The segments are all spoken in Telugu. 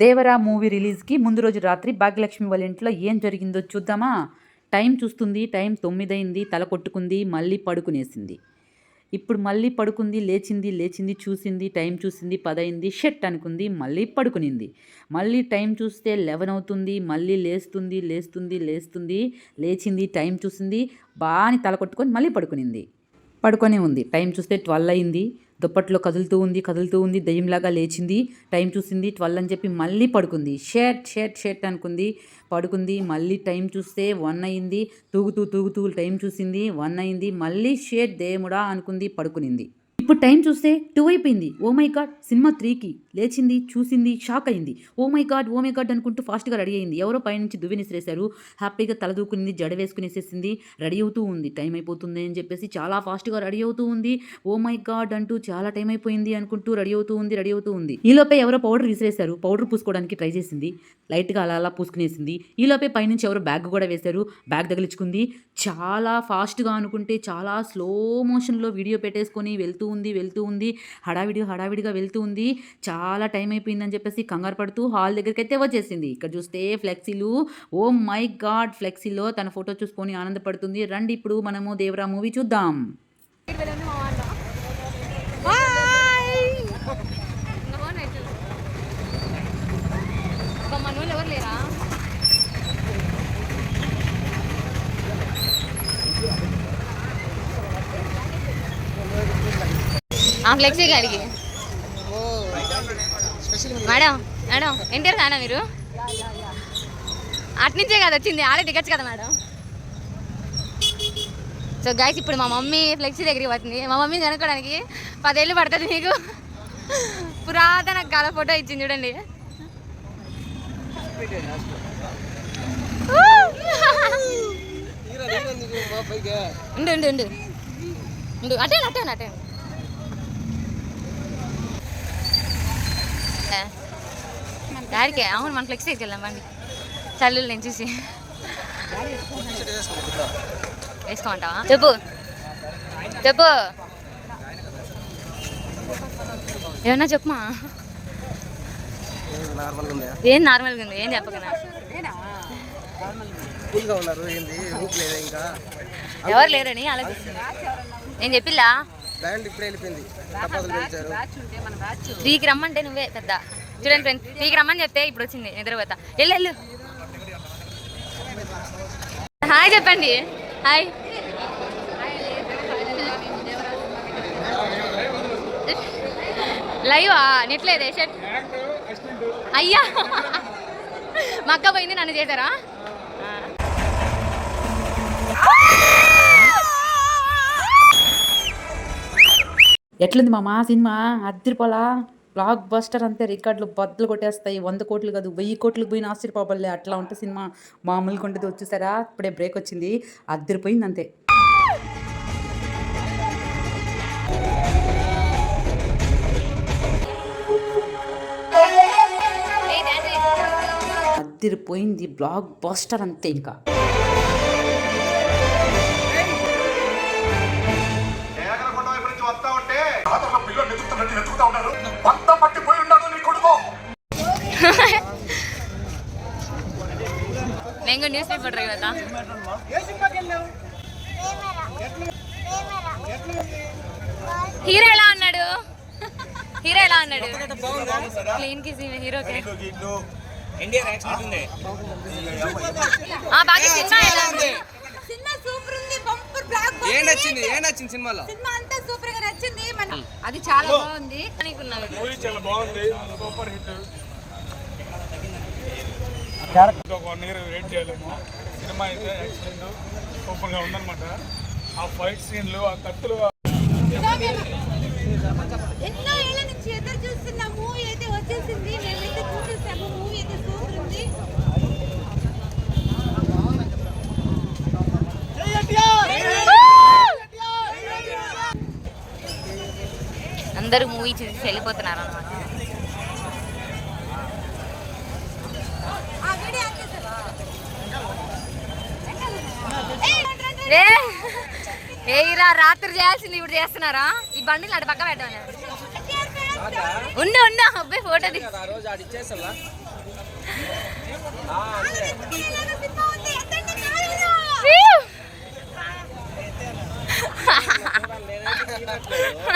దేవరా మూవీ రిలీజ్కి ముందు రోజు రాత్రి భాగ్యలక్ష్మి వాళ్ళ ఇంట్లో ఏం జరిగిందో చూద్దామా? టైం చూస్తుంది టైం తొమ్మిదైంది తల కొట్టుకుంది మళ్ళీ పడుకునేసింది. ఇప్పుడు మళ్ళీ పడుకుంది లేచింది లేచింది చూసింది టైం చూసింది పదైంది షెట్ అనుకుంది మళ్ళీ పడుకునింది. మళ్ళీ టైం చూస్తే లెవెన్ అవుతుంది మళ్ళీ లేస్తుంది లేస్తుంది లేస్తుంది లేచింది టైం చూసింది బాగా తల కొట్టుకొని మళ్ళీ పడుకునింది. పడుకొని ఉంది. టైం చూస్తే ట్వెల్వ్ అయింది. దుప్పట్లో కదులుతూ ఉంది కదులుతూ ఉంది దయ్యంలాగా లేచింది. టైం చూసింది ట్వెల్వ్ అని చెప్పి మళ్ళీ పడుకుంది. షర్ట్ షర్ట్ షర్ట్ అనుకుంది. పడుకుంది మళ్ళీ టైం చూస్తే వన్ అయింది. తూగుతూ తూగుతూ టైం చూసింది వన్ అయింది. మళ్ళీ షేట్ దేముడా అనుకుంది పడుకునింది. ఇప్పుడు టైం చూస్తే టూ అయిపోయింది. ఓ మై గాడ్ సినిమా త్రీకి లేచింది చూసింది షాక్ అయింది. Oh my god oh my god అనుకుంటూ ఫాస్ట్గా రెడీ అయింది. ఎవరో పైనుంచి దువ్వినిసిరేశారు హ్యాపీగా తల దూకునింది జడ వేసుకునేసేసింది రెడీ అవుతూ ఉంది. టైం అయిపోతుంది అని చెప్పేసి చాలా ఫాస్ట్గా రెడీ అవుతూ ఉంది. ఓ మై గాడ్ అంటూ చాలా టైం అయిపోయింది అనుకుంటూ రెడీ అవుతూ ఉంది రెడీ అవుతూ ఉంది. ఈలోపే ఎవరో పౌడర్ విసిరేశారు. పౌడర్ పూసుకోవడానికి ట్రై చేసింది. లైట్గా అలా అలా పూసుకునేసింది. ఈలోపే పైనుంచి ఎవరో బ్యాగ్ కూడా వేశారు. బ్యాగ్ తగిలించుకుంది. చాలా ఫాస్ట్గా అనుకుంటే చాలా స్లో మోషన్లో వీడియో పెట్టేసుకొని వెళ్తూ ఉంది వెళ్తూ ఉంది హడావిడిగా హడావిడిగా వెళ్తూ ఉంది. చాలా టైం అయిపోయిందని చెప్పేసి కంగారు పడుతూ హాల్ దగ్గరికి అయితే వచ్చేసింది. ఇక్కడ చూస్తే ఫ్లెక్సీలు ఓ మై గాడ్ ఫ్లెక్సీలో తన ఫోటో చూసుకొని ఆనందపడుతుంది. రండి ఇప్పుడు మనము దేవరా మూవీ చూద్దాం. మనోళ్ళు ఎవరు లేరా? ఆ ఫ్లెక్సీ గారికి మేడం మేడం ఎన్టీఆర్ ఫ్యానా మీరు? అట్నుంచే కదా వచ్చింది ఆడే దిగచ్చు కదా మేడం? సో గైస్ ఇప్పుడు మా మమ్మీ ఫ్లెక్సీ దగ్గరికి పోతుంది. మా మమ్మీ కనుక్కోవడానికి పదేళ్ళు పడుతుంది మీకు పురాతన కాల ఫోటో ఇచ్చింది చూడండి. ఉండు ఉండు ఉండు. ఉండు అటే అటే అటే డాడీకి అవును మన ఫ్లెక్సీ వెళ్దాం బండి చల్లులు నేను చూసి. వేసుకోమంటావా? చెప్పు. చెప్పు. ఏమన్నా చెప్పుమా ఏం నార్మల్గా ఉంది? ఏం చెప్పకనా ఎవరు లేరని ఆలోచిస్తుంది నేను చెప్పిల్లా? బ్యాండ్ ఇప్పుడే వెళ్ళిపోయింది. తప్పదులు పిలిచారు. త్రీకి రమ్మంటే నువ్వే పెద్ద. చూడండి ఫ్రెండ్స్ నీకు రమ్మని చెప్తే ఇప్పుడు వచ్చింది నిద్రపోతా వెళ్ళు వెళ్ళు. హాయ్ చెప్పండి. హాయ్. లైవ్ నెట్లేదే షర్ట్? అయ్యా. మా అక్క పోయింది నన్ను చేశారా? ఎట్లుంది మామ సినిమా? అద్దరిపోలా? బ్లాక్ బస్టర్ అంతే రికార్డులు బద్దలు కొట్టేస్తాయి. వంద కోట్లు కాదు వెయ్యి కోట్లకు పోయిన ఆశ్చర్యపోబల్లే అట్లా ఉంటే సినిమా మామూలుగా ఉంటుంది వచ్చేసారా? ఇప్పుడే బ్రేక్ వచ్చింది. అద్దరిపోయింది అంతే అద్దరిపోయింది బ్లాక్ బస్టర్ అంతే ఇంకా వస్తా ఉంటే పిల్లలు నెతుకుతున్నట్టు నెతుకుతా ఉన్నారు పంత పట్టిపోయి ఉన్నాడు నీ కొడుకు నేను కూడా న్యూస్ పేపర్ కదా హీరో ఎలా ఉన్నాడు హీరో ఎలా ఉన్నాడు క్లీన్కి హీరోకి ఆ బాగా సినిమా ఎలా ఉంది సినిమా సూపర్ ఉంది బంపర్ బ్లాక్ ఏం నచ్చింది ఏం నచ్చింది సినిమాలో సినిమా అంతా సూపర్గా నచ్చింది మన అది చాలా బాగుంది. అనుకున్నాను మూవీ చాలా బాగుంది సూపర్ హిట్ ఒక వన్ ఇయర్ వెయిట్ చేయలేము. సినిమా అయితే ఎక్సలెంట్ సూపర్గా ఉందన్నమాట. ఆ ఫైట్ సీన్లు ఆ కత్తులు ఎన్నో ఏళ్ళ నుంచి ఎదురు చూస్తున్న మూవీ అయితే వచ్చేసింది. మేమైతే చూసేసాము. మూవీ అయితే సూపర్ ఉంది. అందరూ మూవీ చూసి వెళ్ళిపోతున్నారు అనమాట ఆ వీడియో ఆపేసావా? రే ఏయిరా రాత్రి చేయాల్సింది ఇప్పుడు చేస్తున్నారా? ఈ బండిని అటు పక్క పెట్టాను ఉండు ఉండు. అబ్బాయి ఫోటో తీ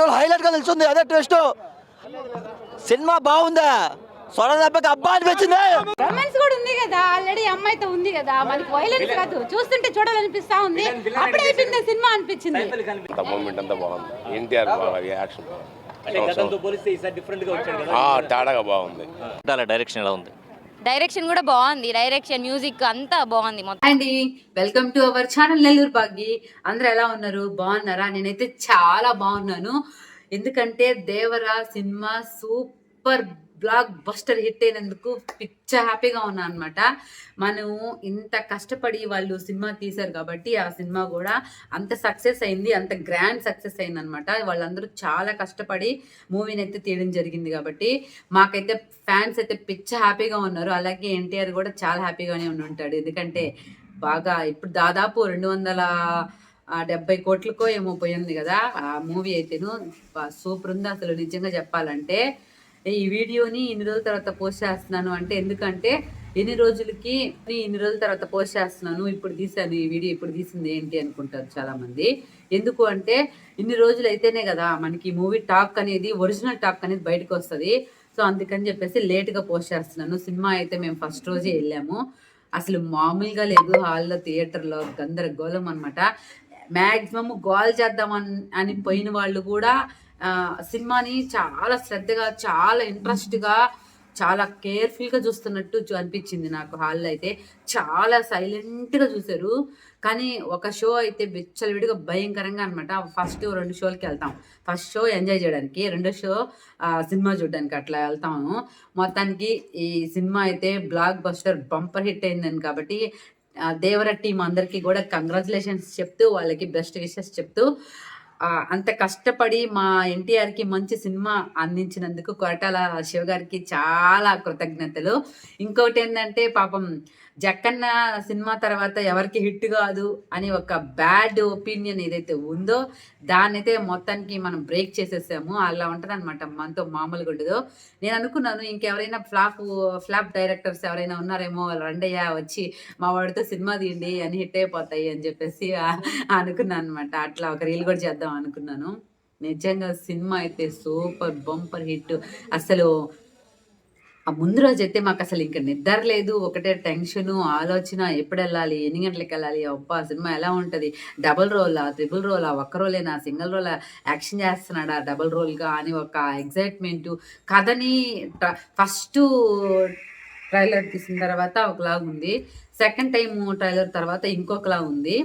పార్ట్ టూ హైలైట్గా నిలుస్తుంది. అదే ట్విస్ట్ సినిమా బాగుందా? సొడ దెబ్బకి అబ్బా అనిపించింది. రొమాన్స్ కూడా ఉంది కదా. ఆల్రెడీ అమ్మాయితో ఉంది కదా. మనకి వైలెన్స్ కాదు. చూస్తుంటే చూడాలనిపిస్తా ఉంది. అప్పుడే అయిపోయింది సినిమా అనిపించింది. అంత మూమెంట్ అంతా బాగుంది. ఎన్టీఆర్ బాగా యాక్షన్ ఆ, తేడాగా బాగుంది. డైరెక్షన్ ఎలా ఉంది? డైరెక్షన్ కూడా బాగుంది. డైరెక్షన్ మ్యూజిక్ అంతా బాగుంది మొత్తం. అండి welcome to our channel Nellore బాగి అందరు ఎలా ఉన్నారు? బాగున్నారా? నేనైతే చాలా బాగున్నాను. ఎందుకంటే Devara cinema super blockbuster hit అయినందుకు పిచ్చ హ్యాపీగా ఉన్నా అనమాట మనం ఇంత కష్టపడి వాళ్ళు సినిమా తీశారు కాబట్టి ఆ సినిమా కూడా అంత సక్సెస్ అయింది అంత గ్రాండ్ సక్సెస్ అయింది అనమాట వాళ్ళందరూ చాలా కష్టపడి మూవీని అయితే తీయడం జరిగింది కాబట్టి మాకైతే ఫ్యాన్స్ అయితే పిచ్చ హ్యాపీగా ఉన్నారు. అలాగే ఎన్టీఆర్ కూడా చాలా హ్యాపీగానే ఉండి ఉంటాడు ఎందుకంటే బాగా ఇప్పుడు దాదాపు రెండు వందల డెబ్బై కోట్లకో ఏమో పోయింది కదా ఆ మూవీ అయితేను. సూపర్ ఉంది అసలు నిజంగా చెప్పాలంటే. ఈ వీడియోని ఇన్ని రోజుల తర్వాత పోస్ట్ చేస్తున్నాను. అంటే ఎందుకంటే ఎన్ని రోజులకి ఇన్ని రోజుల తర్వాత పోస్ట్ చేస్తున్నాను ఇప్పుడు తీసాను ఈ వీడియో ఇప్పుడు తీసింది ఏంటి అనుకుంటారు చాలా మంది ఎందుకు అంటే ఇన్ని రోజులు అయితేనే కదా మనకి మూవీ టాక్ అనేది ఒరిజినల్ టాక్ అనేది బయటకు వస్తుంది. సో అందుకని చెప్పేసి లేట్గా పోస్ట్ చేస్తున్నాను. సినిమా అయితే మేము ఫస్ట్ రోజే వెళ్ళాము. అసలు మామూలుగా లేదు. హాల్లో థియేటర్లో గందరగోళం అనమాట మ్యాక్సిమం గోల్ చేద్దామని అని పోయిన వాళ్ళు కూడా సినిమాని చాలా శ్రద్ధగా చాలా ఇంట్రెస్ట్గా చాలా కేర్ఫుల్గా చూస్తున్నట్టు అనిపించింది నాకు హాల్లో అయితే. చాలా సైలెంట్గా చూశారు. కానీ ఒక షో అయితే విచ్చలవిడిగా భయంకరంగా అనమాట ఫస్ట్ రెండు షోలకి వెళ్తాం. ఫస్ట్ షో ఎంజాయ్ చేయడానికి రెండో షో సినిమా చూడడానికి అట్లా వెళ్తాము. మొత్తానికి ఈ సినిమా అయితే బ్లాక్ బస్టర్ బంపర్ హిట్ అయిందని కాబట్టి దేవర టీం అందరికీ కూడా కంగ్రాచులేషన్స్ చెప్తూ వాళ్ళకి బెస్ట్ విషెస్ చెప్తూ అంత కష్టపడి మా ఎన్టీఆర్కి మంచి సినిమా అందించినందుకు కొరటాల శివ గారికి చాలా కృతజ్ఞతలు. ఇంకోటి ఏంటంటే పాపం జక్కన్న సినిమా తర్వాత ఎవరికి హిట్ కాదు అని ఒక బ్యాడ్ ఒపీనియన్ ఏదైతే ఉందో దాన్నైతే మొత్తానికి మనం బ్రేక్ చేసేసాము. అలా ఉంటుంది అనమాట మనతో మామూలుగా ఉండదు. నేను అనుకున్నాను ఇంకెవరైనా ఫ్లాప్ ఫ్లాప్ డైరెక్టర్స్ ఎవరైనా ఉన్నారేమో రండయ్య వచ్చి మా వాడితో సినిమా తీయండి అని హిట్ అయిపోతాయి అని చెప్పేసి అనుకున్నాను అనమాట అట్లా ఒక రీల్ కూడా చేద్దాం అనుకున్నాను. నిజంగా సినిమా అయితే సూపర్ బంపర్ హిట్. అసలు ఆ ముందు రోజు అయితే మాకు అసలు ఇంకా నిద్ర లేదు. ఒకటే టెన్షన్ ఆలోచన ఎప్పుడు వెళ్ళాలి ఎన్ని గంటలకు వెళ్ళాలి అప్ప సినిమా ఎలా ఉంటుంది? డబుల్ రోలా ట్రిపుల్ రోలా ఒక్క రోలేనా? సింగిల్ రోలా యాక్షన్ చేస్తున్నాడా? డబుల్ రోల్గా అని ఒక ఎగ్జైట్మెంట్ కథని ఫస్ట్ ట్రైలర్ తీసిన తర్వాత ఒకలాగా ఉంది సెకండ్ టైం ట్రైలర్ తర్వాత ఇంకొకలా ఉంది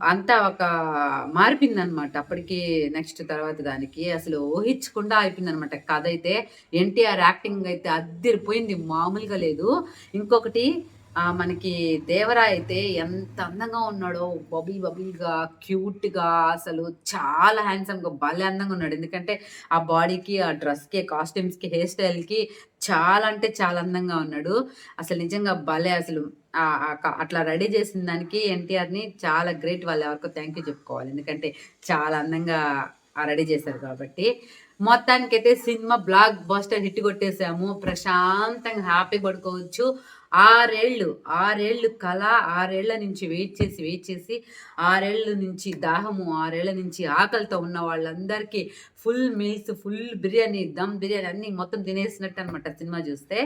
అంతా ఒక మారిపోయిందనమాట అప్పటికి నెక్స్ట్ తర్వాత దానికి అసలు ఊహించకుండా అయిపోయింది అనమాట కథ అయితే ఎన్టీఆర్ యాక్టింగ్ అయితే అద్దరిపోయింది మామూలుగా లేదు. ఇంకొకటి మనకి దేవరా అయితే ఎంత అందంగా ఉన్నాడో బబుల్ బబుల్గా క్యూట్గా అసలు చాలా హ్యాండ్సమ్గా భలే అందంగా ఉన్నాడు. ఎందుకంటే ఆ బాడీకి ఆ డ్రెస్కి కాస్ట్యూమ్స్కి హెయిర్ స్టైల్కి చాలా అంటే చాలా అందంగా ఉన్నాడు. అసలు నిజంగా భలే అసలు అట్లా రెడీ చేసిన దానికి ఎన్టీఆర్ని చాలా గ్రేట్ వాళ్ళు ఎవరికో థ్యాంక్ యూ చెప్పుకోవాలి. ఎందుకంటే చాలా అందంగా రెడీ చేశారు కాబట్టి. మొత్తానికైతే సినిమా బ్లాక్ బస్టర్ హిట్ కొట్టేసాము. ప్రశాంతంగా హ్యాపీ పడుకోవచ్చు. ఆరేళ్ళు ఆరేళ్ళు కళ ఆరేళ్ళ నుంచి వెయిట్ చేసి వెయిట్ చేసి ఆరేళ్ళ నుంచి దాహము ఆరేళ్ళ నుంచి ఆకలితో ఉన్న వాళ్ళందరికీ full meals full biryani dum biryani అన్నీ మొత్తం తినేసినట్టు అనమాట సినిమా చూస్తే.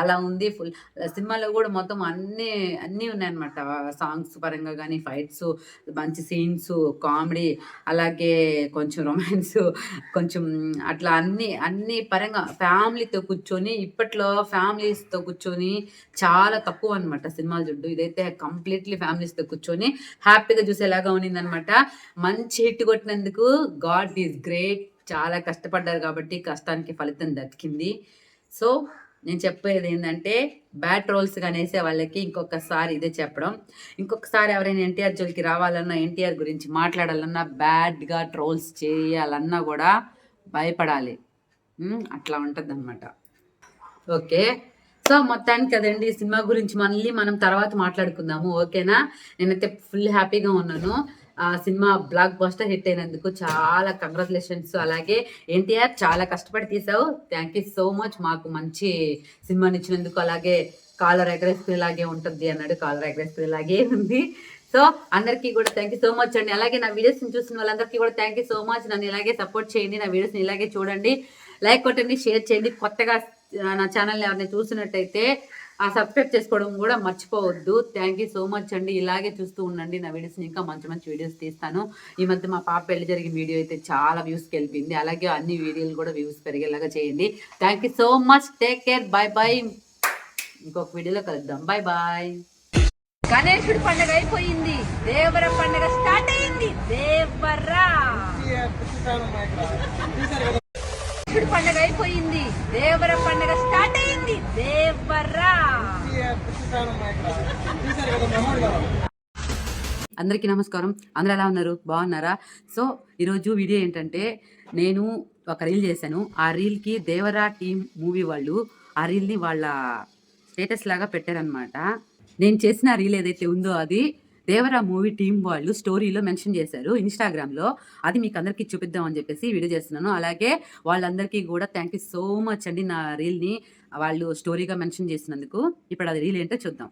అలా ఉంది ఫుల్. సినిమాలో కూడా మొత్తం అన్నీ అన్నీ ఉన్నాయన్నమాట. సాంగ్స్ పరంగా కానీ ఫైట్స్ మంచి సీన్స్ కామెడీ అలాగే కొంచెం రొమాన్స్ కొంచెం అట్లా అన్ని అన్ని పరంగా ఫ్యామిలీతో కూర్చొని ఇప్పట్లో ఫ్యామిలీస్తో కూర్చొని చాలా తక్కువ అనమాట సినిమాలు చూడ్డు ఇదైతే కంప్లీట్లీ ఫ్యామిలీస్తో కూర్చొని హ్యాపీగా చూసేలాగా ఉన్నిందనమాట మంచి హిట్ కొట్టినందుకు గాడ్ ఈజ్ గ్రేట్. చాలా కష్టపడ్డారు కాబట్టి కష్టానికి ఫలితం దక్కింది. సో నేను చెప్పేది ఏంటంటే బ్యాట్ రోల్స్ వేసే వాళ్ళకి ఇంకొకసారి ఇదే చెప్పడం. ఇంకొకసారి ఎవరైనా ఎన్టీఆర్ జోలికి రావాలన్నా ఎన్టీఆర్ గురించి మాట్లాడాలన్నా బ్యాడ్గా ట్రోల్స్ చేయాలన్నా కూడా భయపడాలి. అట్లా ఉంటుంది ఓకే? సో మొత్తానికి కదండి సినిమా గురించి మళ్ళీ మనం తర్వాత మాట్లాడుకుందాము. ఓకేనా? నేనైతే ఫుల్ హ్యాపీగా ఉన్నాను. సినిమా బ్లాక్ బస్టర్ హిట్ అయినందుకు చాలా కంగ్రాచులేషన్స్. అలాగే ఎన్టీఆర్ చాలా కష్టపడి తీసావు థ్యాంక్ యూ సో మచ్ మాకు మంచి సినిమాని ఇచ్చినందుకు. అలాగే కాలర్ ఎగరేసుకునేలాగే ఉంటుంది అన్నాడు. కాలర్ ఎగరేసుకునేలాగే ఉంది. సో అందరికీ కూడా థ్యాంక్ యూ సో మచ్ అండి. అలాగే నా వీడియోస్ని చూసిన వాళ్ళందరికీ కూడా థ్యాంక్ యూ సో మచ్. నన్ను ఇలాగే సపోర్ట్ చేయండి. నా వీడియోస్ని ఇలాగే చూడండి. లైక్ కొట్టండి షేర్ చేయండి. కొత్తగా నా ఛానల్ని ఎవరిని చూసినట్టయితే సబ్స్క్రైబ్ చేసుకోవడం కూడా మర్చిపోవద్దు థ్యాంక్ యూ సో మచ్ అండి ఇలాగే చూస్తూ ఉండండి నా వీడియోస్ని ఇంకా మంచి మంచి వీడియోస్ తీస్తాను ఈ మధ్య మా పాప పెళ్ళి జరిగిన వీడియో అయితే చాలా వ్యూస్కి వెళ్ళిపోయింది అలాగే అన్ని వీడియోలు కూడా వ్యూస్ పెరిగేలాగా చేయండి thank you so much take care bye bye ఇంకొక వీడియోలో కలుద్దాం బాయ్ బాయ్ గణేశుడి పండుగ అయిపోయింది దేవర పండుగ స్టార్ట్ అయింది దేవరా ఇప్పుడు పండగ అయిపోయింది. దేవర పండగ స్టార్ట్ అయింది. దేవరా. అందరికీ నమస్కారం. అందరూ ఎలా ఉన్నారు? బాగున్నారా? సో ఈరోజు వీడియో ఏంటంటే నేను ఒక రీల్ చేశాను. ఆ రీల్కి దేవరా టీం మూవీ వాళ్ళు ఆ రీల్ని వాళ్ళ స్టేటస్ లాగా పెట్టారనమాట నేను చేసిన రీల్ ఏదైతే ఉందో అది దేవరా మూవీ టీం వాళ్ళు స్టోరీలో మెన్షన్ చేశారు ఇన్స్టాగ్రామ్లో. అది మీకు అందరికీ చూపిద్దాం అని చెప్పేసి వీడియో చేస్తున్నాను. అలాగే వాళ్ళందరికీ కూడా థ్యాంక్ యూ సో మచ్ అండి నా రీల్ని. వాళ్ళు స్టోరీగా మెన్షన్ చేసినందుకు. ఇప్పుడు అది రీల్ ఏంటో చూద్దాం.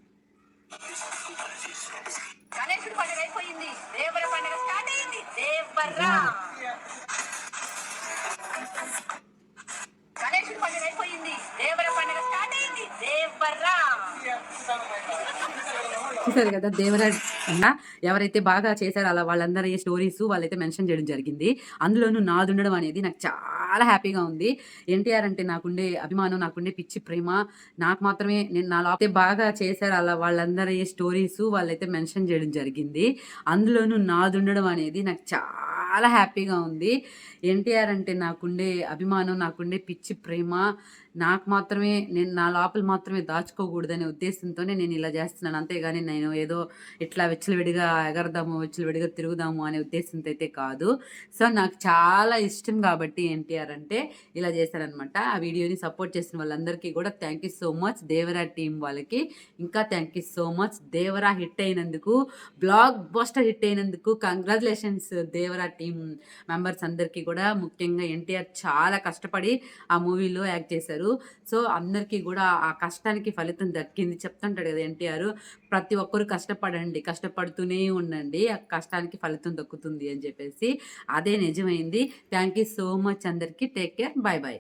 గణేశుడి పండుగ అయిపోయింది. దేవర పండుగ స్టార్ట్ అయింది. దేవరా. చూసారు కదా దేవరాజ్ అన్న. ఎవరైతే బాగా చేశారో అలా వాళ్ళందరి స్టోరీస్ వాళ్ళైతే మెన్షన్ చేయడం జరిగింది. అందులోనూ నాదుండడం అనేది నాకు చాలా హ్యాపీగా ఉంది. ఎన్టీఆర్ అంటే నాకుండే అభిమానం నాకుండే పిచ్చి ప్రేమ. నాకు మాత్రమే నేను నా లోపే బాగా చేశారు అలా వాళ్ళందరి స్టోరీస్ వాళ్ళైతే మెన్షన్ చేయడం జరిగింది. అందులోనూ నాదుండడం అనేది నాకు చాలా హ్యాపీగా ఉంది. ఎన్టీఆర్ అంటే నాకుండే అభిమానం నాకుండే పిచ్చి ప్రేమ. నాకు మాత్రమే నేను నా లోపల మాత్రమే దాచుకోకూడదనే ఉద్దేశంతోనే నేను ఇలా చేస్తున్నాను. అంతేగాని నేను ఏదో ఇట్లా విచ్చలవిడిగా ఎగరదాము విచ్చలవిడిగా తిరుగుదాము అనే ఉద్దేశంతో అయితే కాదు. సో నాకు చాలా ఇష్టం కాబట్టి ఎన్టీఆర్ అంటే ఇలా చేశారనమాట ఆ వీడియోని సపోర్ట్ చేసిన వాళ్ళందరికీ కూడా thank you so much Devara team వాళ్ళకి ఇంకా thank you so much Devara hit అయినందుకు బ్లాక్ బస్టర్ హిట్ అయినందుకు కంగ్రాచులేషన్స్ దేవరా టీం మెంబర్స్ అందరికీ కూడా. ముఖ్యంగా ఎన్టీఆర్ చాలా కష్టపడి ఆ మూవీలో యాక్ట్ చేశారు. చేశారు. సో అందరికీ కూడా ఆ కష్టానికి ఫలితం దక్కింది చెప్తుంటాడు కదా ఎన్టీఆర్. ప్రతి ఒక్కరు కష్టపడండి కష్టపడుతూనే ఉండండి ఆ కష్టానికి ఫలితం దక్కుతుంది అని చెప్పేసి. అదే నిజమైంది. థ్యాంక్ యూ సో మచ్ అందరికీ. Take care. Bye bye